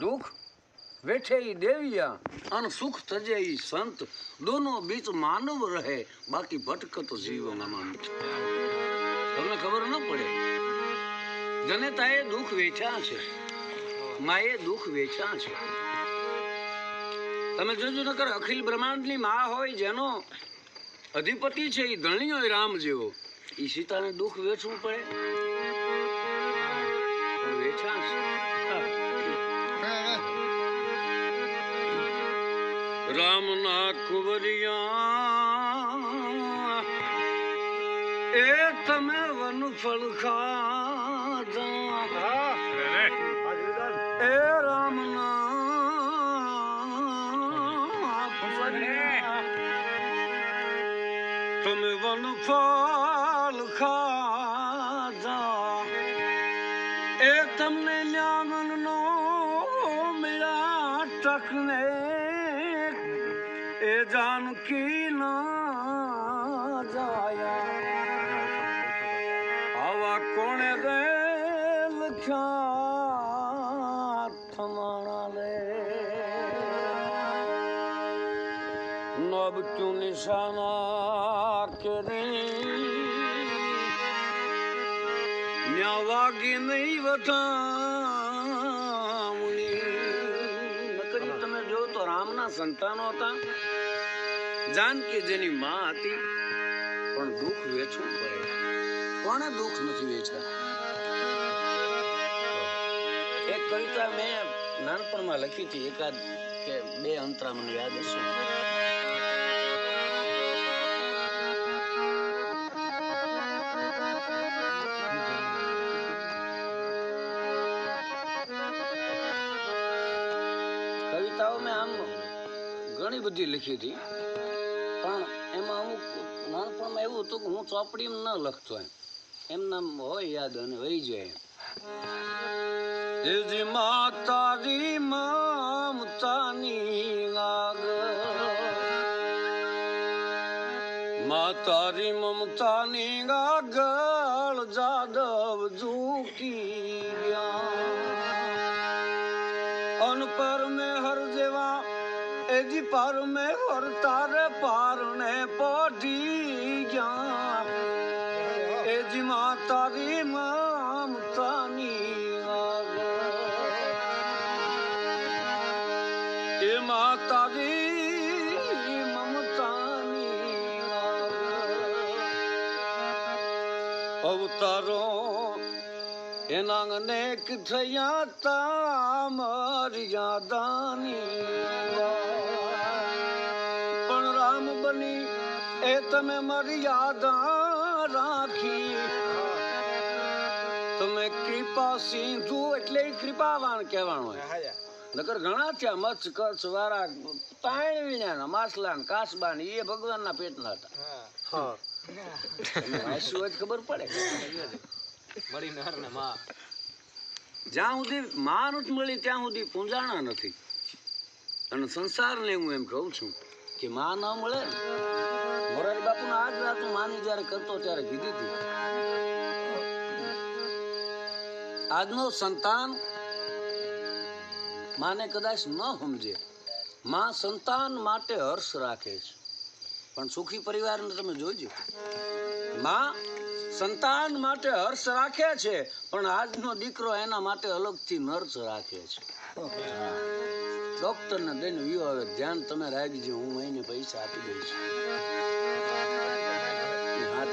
દુઃખ વેઠે ઈ દેવિયા અને સુખ તજે ઈ સંત. દોનો બીચ માનવ રહે, બાકી ભટકત જીવ અનંત તમને ખબર ન પડે? જનેતાએ દુઃખ વેચ્યા છે. માએ દુઃખ વેચ્યા છે. તમે જોજો નકર અખિલ બ્રહ્માંડની મા હોય જેનો અધિપતિ છે એ ધણી હોય રામ જેવો. એ સીતાને દુઃખ વેચવું પડે. વેચ્યા છે. રામના કુંવરિયા એ તમે વનફળ ખાધા. એ રામના કુંવરિયા તમે વનફળ ખાધા. એ તમને ન્યામનનો મળ્યા ટકને એ જાનકી ના જાયા. આવા કોણે દે લખ્યા થમાણા લે? નબ તું નિશાના કરી? ન્યા વાગી નહીં વધામણી સંતાનો હતા? જાનકી જેની માં હતી, પણ દુઃખ વેચવું પડે. કોણે દુઃખ નથી વેચતા? એક કવિતા મેં નાનપણમાં લખી હતી, એકાદ કે બે અંતરા મને યાદ હશે. કવિતાઓ મેં આમ ઘણી બધી લખી હતી. પણ એમાં અમુક નાનપણમાં એવું હતું કે હું ચોપડીમાં ન લખતો એમ. એમના હોય યાદ અને વહી જાય એજી માતારી મમતાની આગળ માતારી મમતાની ગાગળ જાદવ ઝૂકી ગયા. અન પર મેં હર જેવા એજી પર મે હર તારે પારણે પડી ગયા. એજી માતારી મમતાની આગળ એ માતારી મમતાની આગળ અવતારો એના અનેક થયા તા મર્યાદાની તમે મર્યાદા રાખી તમે કૃપા સિંધુ એટલે કૃપાવાન કહેવાનું હોય નકર ઘણા થયા મચ્છ કચ્છ વારા તાણ વિના માછલા ને કાસબા ને એ ભગવાનના પેટના હતા તમે વાંચ્યું હોય તો ખબર પડે જ્યાં સુધી માં નથી મળી ત્યાં સુધી પૂંજાણા નથી અને સંસારને હું એમ કહું છું કે માં ન મળે ને? મોરારી બાપુના આ આજ વાત હું માની જ્યારે કરતો ત્યારે કીધી હતી. આજનો સંતાન માને કદાચ ન સમજે. માં સંતાન માટે હર્ષ રાખે છે. પણ સુખી પરિવારને તમે જોજો. માં સંતાન માટે હર્ષ રાખે છે, પણ આજનો દીકરો એના માટે અલગથી નર્સ રાખે છે. ડોક્ટરને દઈને વ્યૂ આવે ધ્યાન તમે રાખજો, હું એને પૈસા આપી દઈશ.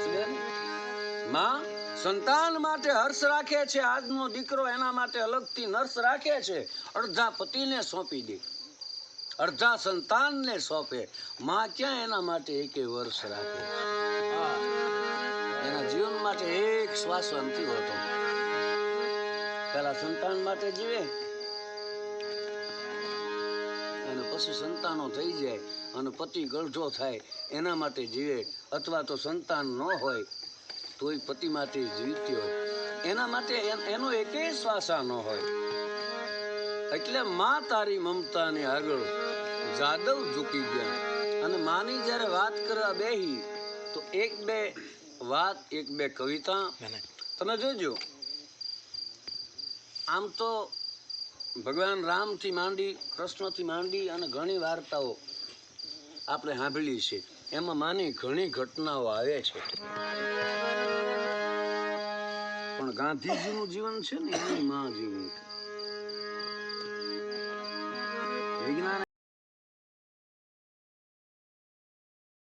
ને? માં, સંતાન માટે હર્ષ રાખે છે, આજનો દીકરો એના માટે અલગથી નર્સ રાખે છે. અડધા પતિને સોંપી દે. અડધા સંતાનને સોંપે. માં ક્યાં એના માટે એકે વર્ષ રાખે? એના જીવન માટે એક શ્વાસ નથી હોતો. પેલા સંતાન માટે જીવે. પછી સંતાનો થઈ જાય અને પતિ ગળઢો થાય એના માટે જીવે. અથવા તો સંતાન ન હોય તોય પતિ માટે જીવતી હોય. એના માટે એનો એકેય શ્વાસા ન હોય. એટલે માં તારી મમતાની આગળ જાદવ ઝૂકી ગયા. અને માની જ્યારે વાત કરવા બેહી તો એક બે વાત એક બે કવિતા તમે જોજો. આમ તો ભગવાન રામથી માંડી કૃષ્ણથી માંડી અને ઘણી વાર્તાઓ આપણે સાંભળી છે એમાં માની ઘણી ઘટનાઓ આવે છે. પણ ગાંધીજીનું જીવન છે ને, એની માં જેવું